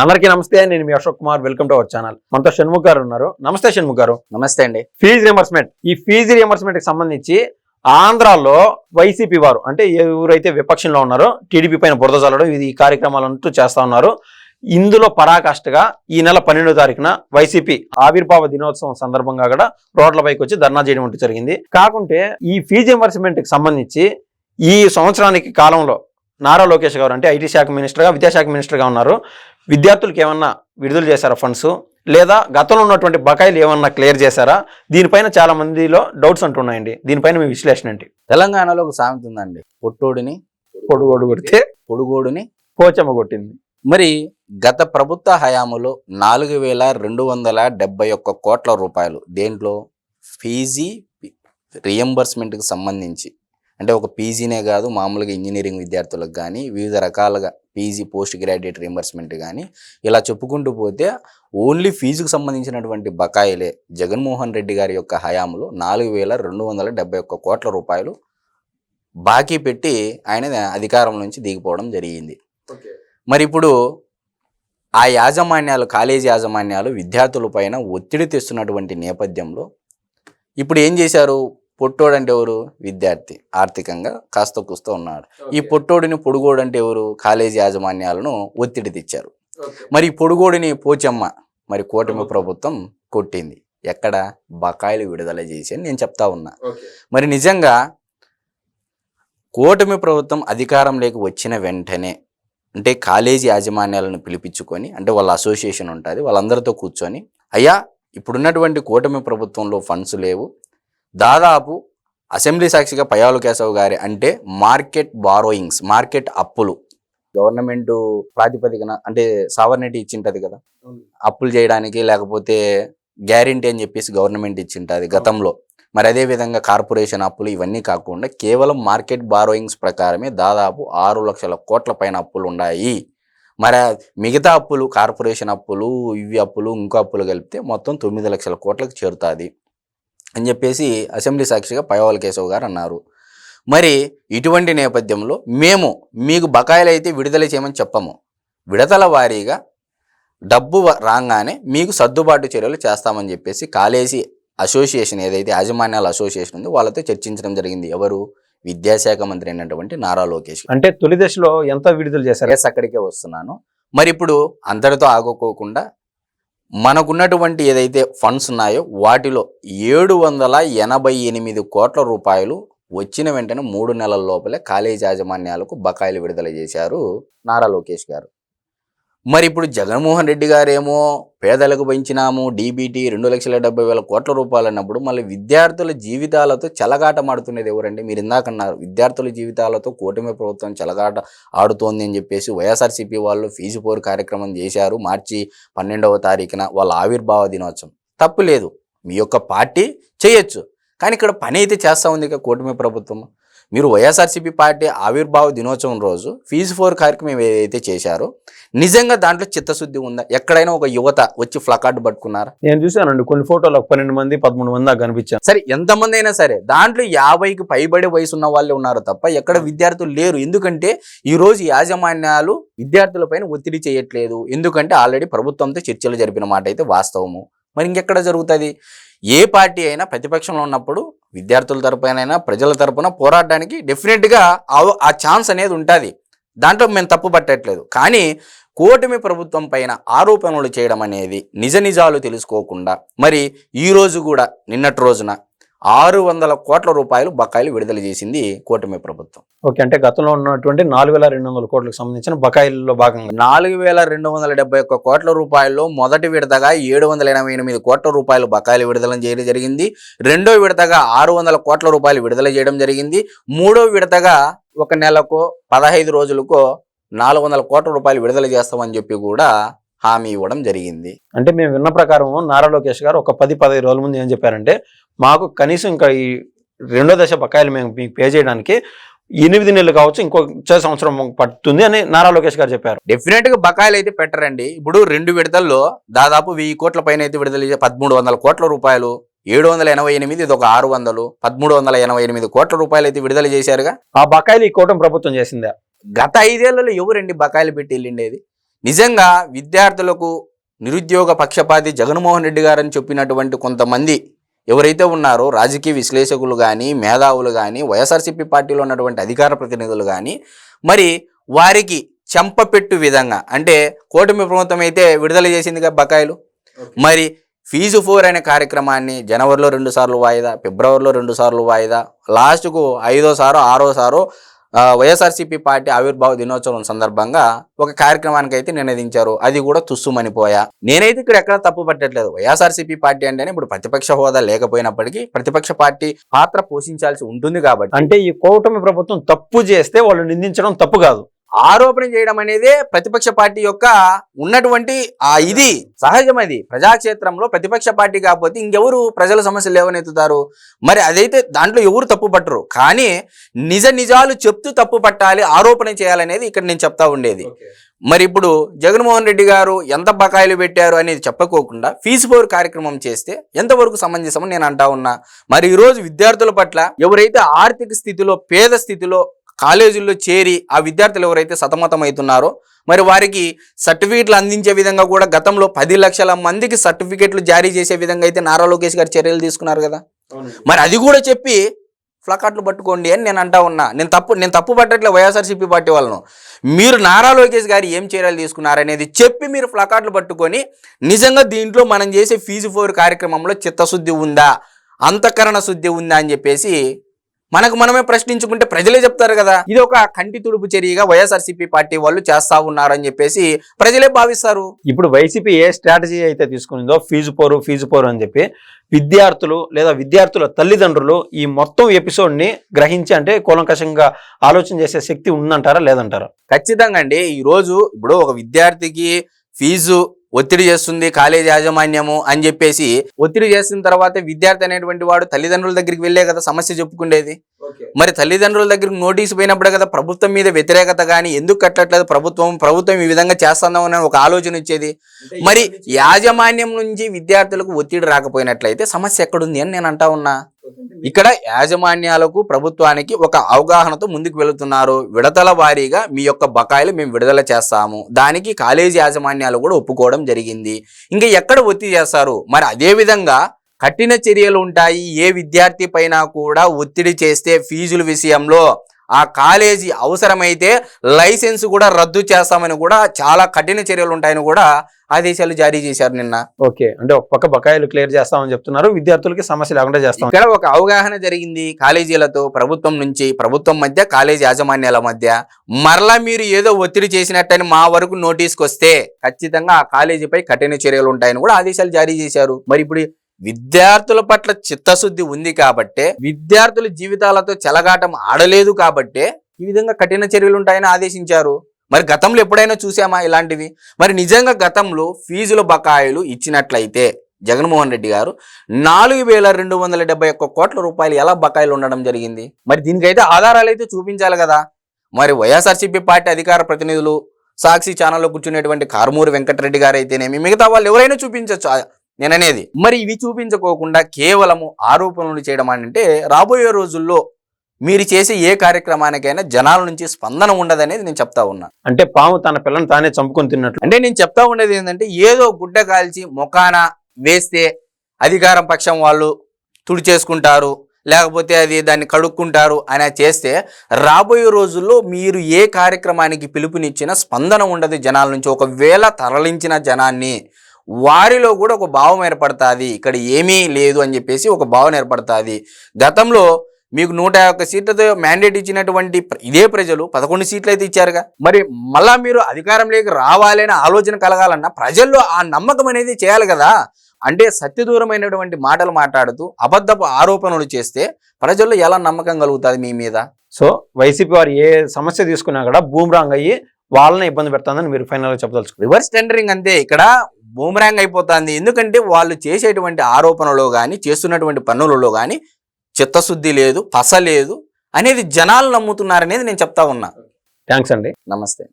అందరికీ నమస్తే నేను మీ Ashok Kumar. Welcome to our channel మనతో షణ్ముఖ్ గారు ఉన్నారు. నమస్తే షణ్ముఖ్ గారు. నమస్తే అండి. ఫీజు రియంబర్స్మెంట్ ఈ ఫీజు రియంబర్స్మెంట్కి సంబంధించి ఆంధ్రాలో వైసీపీ వారు అంటే ఎవరైతే విపక్షంలో ఉన్నారో టీడీపీ పైన బురద చల్లడం ఇది ఈ కార్యక్రమాలంటూ చేస్తా ఉన్నారు. ఇందులో పరాకాష్ఠగా ఈ నెల పన్నెండో తారీఖున వైసీపీ ఆవిర్భావ దినోత్సవం సందర్భంగా కూడా రోడ్లపైకి వచ్చి ధర్నా చేయడం అంటూ జరిగింది. కాకుంటే ఈ ఫీజు రియంబర్స్మెంట్కి సంబంధించి ఈ సంవత్సరానికి కాలంలో నారా లోకేష్ గారు అంటే ఐటీ శాఖ మినిస్టర్గా విద్యాశాఖ మినిస్టర్గా ఉన్నారు. విద్యార్థులకు ఏమన్నా విడుదల చేశారా ఫండ్స్? లేదా గతంలో ఉన్నటువంటి బకాయిలు ఏమన్నా క్లియర్ చేశారా? దీనిపైన చాలా మందిలో డౌట్స్ అంటున్నాయండి. దీనిపైన మీ విశ్లేషణ ఏంటి? తెలంగాణలో ఒక సామెత ఉందండి. పొట్టోడిని పొడుగోడు కొడితే పొడుగోడుని పోచమ్మ కొట్టింది. మరి గత ప్రభుత్వ హయాములో నాలుగు వేల రెండు వందల డెబ్బై ఒక్క కోట్ల రూపాయలు దేంట్లో? ఫీజీ రియంబర్స్మెంట్కి సంబంధించి. అంటే ఒక పీజీనే కాదు మామూలుగా ఇంజనీరింగ్ విద్యార్థులకు కానీ వివిధ రకాలుగా పీజీ పోస్ట్ గ్రాడ్యుయేట్ రియంబర్స్మెంట్ కానీ ఇలా చెప్పుకుంటూ పోతే ఓన్లీ ఫీజుకు సంబంధించినటువంటి బకాయిలే జగన్మోహన్ రెడ్డి గారి యొక్క హయాంలో నాలుగు వేల రెండు వందల డెబ్బై ఒక్క కోట్ల రూపాయలు బాకీ పెట్టి ఆయన అధికారం నుంచి దిగిపోవడం జరిగింది. మరి ఇప్పుడు ఆ యాజమాన్యాలు కాలేజీ యాజమాన్యాలు విద్యార్థుల పైన ఒత్తిడి తెస్తున్నటువంటి నేపథ్యంలో ఇప్పుడు ఏం చేశారు? పొట్టోడు అంటే ఎవరు? విద్యార్థి. ఆర్థికంగా కాస్త కూస్త ఉన్నాడు. ఈ పొట్టోడిని పొడుగోడు అంటే ఎవరు? కాలేజీ యాజమాన్యాలను ఒత్తిడి తెచ్చారు. మరి పొడుగోడిని పోచమ్మ మరి కూటమి ప్రభుత్వం కొట్టింది. ఎక్కడ? బకాయిలు విడుదల చేసి అని నేను చెప్తా ఉన్నా. మరి నిజంగా కూటమి ప్రభుత్వం అధికారంలోకి వచ్చిన వెంటనే అంటే కాలేజీ యాజమాన్యాలను పిలిపించుకొని అంటే వాళ్ళ అసోసియేషన్ ఉంటుంది వాళ్ళందరితో కూర్చొని అయ్యా ఇప్పుడున్నటువంటి కూటమి ప్రభుత్వంలో ఫండ్స్ లేవు దాదాపు అసెంబ్లీ సాక్షిగా పయాలు కేశవ్ గారి అంటే మార్కెట్ బారోయింగ్స్ మార్కెట్ అప్పులు. గవర్నమెంట్ ప్రాతిపదికన అంటే సావర్నిటీ ఇచ్చింటది కదా. అప్పులు చేయడానికి లేకపోతే గ్యారంటీ అని చెప్పేసి గవర్నమెంట్ ఇచ్చింటది గతంలో. మరి అదే విధంగా కార్పొరేషన్ అప్పులు ఇవన్నీ కాకుండా కేవలం మార్కెట్ బారోయింగ్స్ ప్రకారమే దాదాపు ఆరు లక్షల కోట్ల పైన అప్పులు ఉన్నాయి మరి మిగతా అప్పులు కార్పొరేషన్ అప్పులు ఇవి అప్పులు ఇంకో అప్పులు కలిపితే మొత్తం తొమ్మిది లక్షల కోట్లకు చేరుతుంది. అని చెప్పేసి అసెంబ్లీ సాక్షిగా పయవాల కేశవ్ గారు అన్నారు. మరి ఇటువంటి నేపథ్యంలో మేము మీకు బకాయిలు అయితే విడుదల చేయమని చెప్పము. విడతల వారీగా డబ్బు రాగానే మీకు సర్దుబాటు చర్యలు చేస్తామని చెప్పేసి కాలేజీ అసోసియేషన్ ఏదైతే యాజమాన్యాల అసోసియేషన్ ఉందో వాళ్ళతో చర్చించడం జరిగింది. ఎవరు? విద్యాశాఖ మంత్రి అయినటువంటి నారా లోకేష్. అంటే తొలి దశలో ఎంత విడుదల చేశారు? ఎస్ అక్కడికే వస్తున్నాను. మరి ఇప్పుడు అందరితో ఆగుకోకుండా మనకున్నటువంటి ఏదైతే ఫండ్స్ ఉన్నాయో వాటిలో ఏడు వందల ఎనభై ఎనిమిది కోట్ల రూపాయలు వచ్చిన వెంటనే మూడు నెలల లోపలే కాలేజ్ యాజమాన్యాలకు బకాయిలు విడుదల చేశారు నారా లోకేష్ గారు. మరి ఇప్పుడు జగన్మోహన్ రెడ్డి గారేమో పేదలకు పెంచినాము డీబీటీ రెండు లక్షల డెబ్బై వేల కోట్ల రూపాయలు అన్నప్పుడు మళ్ళీ విద్యార్థుల జీవితాలతో చెలగాటమాడుతున్నది ఎవరండి? మీరు ఇందాక అన్నారు విద్యార్థుల జీవితాలతో కూటమి ప్రభుత్వం చెలగాట ఆడుతోంది అని చెప్పేసి వైఎస్ఆర్సీపీ వాళ్ళు ఫీజు పోరు కార్యక్రమం చేశారు మార్చి పన్నెండవ తారీఖున వాళ్ళ ఆవిర్భావ దినోత్సవం. తప్పు లేదు మీ యొక్క పార్టీ చేయొచ్చు. కానీ ఇక్కడ పని అయితే చేస్తూ ఉంది ఇక కూటమి ప్రభుత్వం. మీరు వైఎస్ఆర్సీపీ పార్టీ ఆవిర్భావ దినోత్సవం రోజు ఫీజు ఫోర్ కార్యక్రమం ఏదైతే చేశారో నిజంగా దాంట్లో చిత్తశుద్ధి ఉందా? ఎక్కడైనా ఒక యువత వచ్చి ఫ్లకార్డు పట్టుకున్నారా? నేను చూశానండి కొన్ని ఫోటోలు ఒక పన్నెండు మంది పదమూడు మంది నాకు కనిపించాను సరే ఎంతమంది అయినా సరే దాంట్లో యాభైకి పైబడి వయసు ఉన్న వాళ్ళే ఉన్నారు తప్ప ఎక్కడ విద్యార్థులు లేరు. ఎందుకంటే ఈ రోజు యాజమాన్యాలు విద్యార్థులపైన ఒత్తిడి చేయట్లేదు. ఎందుకంటే ఆల్రెడీ ప్రభుత్వంతో చర్చలు జరిపిన మాట అయితే వాస్తవము. మరి ఇంకెక్కడ జరుగుతుంది? ఏ పార్టీ అయినా ప్రతిపక్షంలో ఉన్నప్పుడు విద్యార్థుల తరపునైనా ప్రజల తరపున పోరాడడానికి డెఫినెట్గా ఆ- ఛాన్స్ అనేది ఉంటుంది. దాంట్లో మేము తప్పు పట్టట్లేదు. కానీ కూటమి ప్రభుత్వం పైన ఆరోపణలు చేయడం అనేది నిజ నిజాలు తెలుసుకోకుండా మరి ఈ రోజు కూడా నిన్నటి రోజున ఆరు వందల కోట్ల రూపాయలు బకాయిలు విడుదల చేసింది కూటమి ప్రభుత్వం. ఓకే అంటే గతంలో ఉన్నటువంటి నాలుగు వేల రెండు వందల కోట్లకు సంబంధించిన బకాయిల్లో భాగంగా. నాలుగు వేల రెండు వందల డెబ్బై ఒక్క కోట్ల రూపాయల్లో మొదటి విడతగా ఏడు వందల ఎనభై ఎనిమిది కోట్ల రూపాయలు బకాయిలు విడుదల చేయడం జరిగింది. రెండో విడతగా ఆరు వందల కోట్ల రూపాయలు విడుదల చేయడం జరిగింది. మూడో విడతగా ఒక నెలకో పదహైదు రోజులకో నాలుగు వందల కోట్ల రూపాయలు విడుదల చేస్తామని చెప్పి కూడా హామీ ఇవ్వడం జరిగింది. అంటే మేము విన్న ప్రకారం నారా లోకేష్ గారు ఒక పది పదహైదు రోజుల ముందు ఏం చెప్పారంటే మాకు కనీసం ఇంకా ఈ రెండో దశ బకాయిలు మేము మీకు పే చేయడానికి ఎనిమిది నెలలు కావచ్చు ఇంకో సంవత్సరం పడుతుంది అని నారా లోకేష్ గారు చెప్పారు. డెఫినెట్గా బకాయిలు అయితే పెట్టరండి. ఇప్పుడు రెండు విడతల్లో దాదాపు వెయ్యి కోట్ల పైన అయితే విడుదల చేసే పదమూడు వందల కోట్ల రూపాయలు ఏడు వందల ఎనభై ఎనిమిది ఇది ఒక ఆరు వందలు పదమూడు వందల ఎనభై ఎనిమిది కోట్ల రూపాయలు అయితే విడుదల చేశారుగా. ఆ బకాయిలు ఈ కూటమి ప్రభుత్వం చేసిందా? గత ఐదేళ్ళలో ఎవరండి బకాయిలు పెట్టి వెళ్ళిండేది? నిజంగా విద్యార్థులకు నిరుద్యోగ పక్షపాతి జగన్మోహన్ రెడ్డి గారని చెప్పినటువంటి కొంతమంది ఎవరైతే ఉన్నారో రాజకీయ విశ్లేషకులు కానీ మేధావులు కానీ వైఎస్ఆర్సీపీ పార్టీలో ఉన్నటువంటి అధికార ప్రతినిధులు కానీ మరి వారికి చెంపపెట్టు విధంగా అంటే కూటమి ప్రభుత్వం అయితే విడుదల చేసిందిగా బకాయిలు. మరి ఫీజు ఫోర్ అనే కార్యక్రమాన్ని జనవరిలో రెండు సార్లు వాయిదా ఫిబ్రవరిలో రెండు సార్లు వాయిదా లాస్ట్కు ఐదో సారో ఆరో సారో ఆ, వైఎస్ఆర్సీపీ పార్టీ ఆవిర్భావ దినోత్సవం సందర్భంగా ఒక కార్యక్రమానికి అయితే నినదించారు అది కూడా తుస్సుమనిపోయా. నేనైతే ఇక్కడ ఎక్కడ తప్పు పట్టట్లేదు. వైఎస్ఆర్సీపీ పార్టీ అంటేనే ఇప్పుడు ప్రతిపక్ష హోదా లేకపోయినప్పటికీ ప్రతిపక్ష పార్టీ పాత్ర పోషించాల్సి ఉంటుంది కాబట్టి. అంటే ఈ కూటమి ప్రభుత్వం తప్పు చేస్తే వాళ్ళు నిందించడం తప్పు కాదు. ఆరోపణ చేయడం అనేదే ప్రతిపక్ష పార్టీ యొక్క ఉన్నటువంటి ఆ ఇది సహజం అది ప్రజాక్షేత్రంలో ప్రతిపక్ష పార్టీ కాకపోతే ఇంకెవరు ప్రజల సమస్యలు లేవనెత్తుతారు. మరి అదైతే దాంట్లో ఎవరు తప్పు పట్టరు. కానీ నిజ నిజాలు చెప్తూ తప్పు పట్టాలి ఆరోపణ చేయాలనేది ఇక్కడ నేను చెప్తా ఉండేది. మరి ఇప్పుడు జగన్మోహన్ రెడ్డి గారు ఎంత బకాయిలు పెట్టారు అనేది చెప్పకోకుండా ఫీజు ఫోర్ కార్యక్రమం చేస్తే ఎంతవరకు సమంజసమని నేను అంటా ఉన్నా. మరి ఈరోజు విద్యార్థుల పట్ల ఎవరైతే ఆర్థిక స్థితిలో పేద స్థితిలో కాలేజీల్లో చేరి ఆ విద్యార్థులు ఎవరైతే సతమతం అవుతున్నారో మరి వారికి సర్టిఫికెట్లు అందించే విధంగా కూడా గతంలో పది లక్షల మందికి సర్టిఫికెట్లు జారీ చేసే విధంగా అయితే నారా లోకేష్ గారు చర్యలు తీసుకున్నారు కదా. మరి అది కూడా చెప్పి ఫ్లకార్ట్లు పట్టుకోండి అని నేను అంటా ఉన్నా. నేను తప్పు నేను తప్పు పట్టట్లే వైఎస్ఆర్సీపీ పార్టీ వాళ్ళను. మీరు నారా లోకేష్ గారు ఏం చర్యలు తీసుకున్నారనేది చెప్పి మీరు ఫ్లకార్ట్లు పట్టుకొని నిజంగా దీంట్లో మనం చేసే ఫీజు ఫోర్ కార్యక్రమంలో చిత్తశుద్ధి ఉందా అంతఃకరణ శుద్ధి ఉందా అని చెప్పేసి మనకు మనమే ప్రశ్నించుకుంటే ప్రజలే చెప్తారు కదా. ఇది ఒక కంటి తుడుపు చర్యగా వైఎస్ఆర్సీపీ పార్టీ వాళ్ళు చేస్తా ఉన్నారని చెప్పేసి ప్రజలే భావిస్తారు. ఇప్పుడు వైసీపీ ఏ స్ట్రాటజీ అయితే తీసుకునిందో ఫీజు పోరు ఫీజు పోరు అని చెప్పి విద్యార్థులు లేదా విద్యార్థుల తల్లిదండ్రులు ఈ మొత్తం ఎపిసోడ్ని గ్రహించి అంటే కూలంకషంగా ఆలోచన చేసే శక్తి ఉందంటారా లేదంటారా? ఖచ్చితంగా అండి. ఈరోజు ఇప్పుడు ఒక విద్యార్థికి ఫీజు ఒత్తిడి చేస్తుంది కాలేజ్ యాజమాన్యము అని చెప్పేసి ఒత్తిడి చేసిన తర్వాత విద్యార్థి అనేటువంటి వాడు తల్లిదండ్రుల దగ్గరికి వెళ్ళే కదా సమస్య చెప్పుకునేది మరి తల్లిదండ్రుల దగ్గరికి నోటీసు పోయినప్పుడే కదా ప్రభుత్వం మీద వ్యతిరేకత కానీ ఎందుకు కట్టట్లేదు? ప్రభుత్వం ప్రభుత్వం ఈ విధంగా చేస్తుందామని ఒక ఆలోచన వచ్చేది. మరి యాజమాన్యం నుంచి విద్యార్థులకు ఒత్తిడి రాకపోయినట్లయితే సమస్య ఎక్కడుంది అని నేను అంటా ఉన్నా. ఇక్కడ యాజమాన్యాలకు ప్రభుత్వానికి ఒక అవగాహనతో ముందుకు వెళుతున్నారు. విడతల వారీగా మీ యొక్క బకాయిలు మేము విడుదల చేస్తాము. దానికి కాలేజీ యాజమాన్యాలు కూడా ఒప్పుకోవడం జరిగింది. ఇంకా ఎక్కడ ఒత్తిడి చేస్తారు? మరి అదే విధంగా కఠిన చర్యలు ఉంటాయి. ఏ విద్యార్థి పైన కూడా ఒత్తిడి చేస్తే ఫీజుల విషయంలో ఆ కాలేజీ అవసరమైతే లైసెన్స్ కూడా రద్దు చేస్తామని కూడా చాలా కఠిన చర్యలు ఉంటాయని కూడా ఆదేశాలు జారీ చేశారు నిన్న. ఓకే. అంటే ఒక పక్క బకాయిలు క్లియర్ చేస్తామని చెప్తున్నారు. విద్యార్థులకి సమస్య లేకుండా చేస్తాం. ఇక్కడ ఒక అవగాహన జరిగింది. కాలేజీలతో ప్రభుత్వం నుంచి ప్రభుత్వం మధ్య కాలేజీ యాజమాన్యాల మధ్య. మరలా మీరు ఏదో ఒత్తిడి చేసినట్టని మా వరకు నోటీస్కి వస్తే ఖచ్చితంగా ఆ కాలేజీపై కఠిన చర్యలు ఉంటాయని కూడా ఆదేశాలు జారీ చేశారు. మరి ఇప్పుడు విద్యార్థుల పట్ల చిత్తశుద్ధి ఉంది కాబట్టే విద్యార్థుల జీవితాలతో చెలగాటం ఆడలేదు కాబట్టే ఈ విధంగా కఠిన చర్యలు ఉంటాయని ఆదేశించారు. మరి గతంలో ఎప్పుడైనా చూసామా ఇలాంటివి? మరి నిజంగా గతంలో ఫీజుల బకాయిలు ఇచ్చినట్లయితే జగన్మోహన్ రెడ్డి గారు నాలుగు వేల రెండు వందల డెబ్బై ఒక్క కోట్ల రూపాయలు ఎలా బకాయిలు ఉండడం జరిగింది? మరి దీనికైతే ఆధారాలు అయితే చూపించాలి కదా. మరి వైఎస్ఆర్సీపీ పార్టీ అధికార ప్రతినిధులు సాక్షి ఛానల్లో కూర్చునేటువంటి కారుమూరి వెంకటరెడ్డి గారు అయితేనేమి మిగతా వాళ్ళు ఎవరైనా చూపించవచ్చు నేననేది. మరి ఇవి చూపించకోకుండా కేవలము ఆరోపణలు చేయడం అంటే రాబోయే రోజుల్లో మీరు చేసే ఏ కార్యక్రమానికైనా జనాల నుంచి స్పందన ఉండదనేది నేను చెప్తా ఉన్నా. అంటే పాము తన పిల్లని తానే చంపుకొని తిన్నట్లు. అంటే నేను చెప్తా ఉండేది ఏంటంటే ఏదో గుడ్డ కాల్చి ముఖాన వేస్తే అధికారం పక్షం వాళ్ళు తుడిచేసుకుంటారు లేకపోతే అది దాన్ని కడుక్కుంటారు అని చేస్తే రాబోయే రోజుల్లో మీరు ఏ కార్యక్రమానికి పిలుపునిచ్చినా స్పందన ఉండదు జనాల నుంచి. ఒకవేళ తరలించిన జనాన్ని వారిలో కూడా ఒక భావం ఏర్పడుతుంది. ఇక్కడ ఏమీ లేదు అని చెప్పేసి ఒక భావన ఏర్పడుతుంది. గతంలో మీకు నూట ఒక్క సీట్లతో మ్యాండేట్ ఇచ్చినటువంటి ఇదే ప్రజలు పదకొండు సీట్లు అయితే ఇచ్చారుగా. మరి మళ్ళా మీరు అధికారంలోకి రావాలనే ఆలోచన కలగాలన్నా ప్రజల్లో ఆ నమ్మకం అనేది చేయాలి కదా. అంటే సత్యదూరమైనటువంటి మాటలు మాట్లాడుతూ అబద్ధపు ఆరోపణలు చేస్తే ప్రజల్లో ఎలా నమ్మకం కలుగుతుంది మీ మీద? సో వైసీపీ వారు ఏ సమస్య తీసుకున్నా కూడా బూమ్రాంగ్ అయ్యి వాళ్ళని ఇబ్బంది పెడుతుందని మీరు ఫైనల్గా చెప్పదలుచుకున్నారు. రివర్స్ టెండరింగ్ అంతే. ఇక్కడ బూమరాంగ్ అయిపోతుంది. ఎందుకంటే వాళ్ళు చేసేటువంటి ఆరోపణలో కానీ చేస్తున్నటువంటి పనులలో కానీ చిత్తశుద్ధి లేదు పస లేదు అనేది జనాలు నమ్ముతున్నారనేది నేను చెప్తా ఉన్నా. థ్యాంక్స్ అండి. నమస్తే.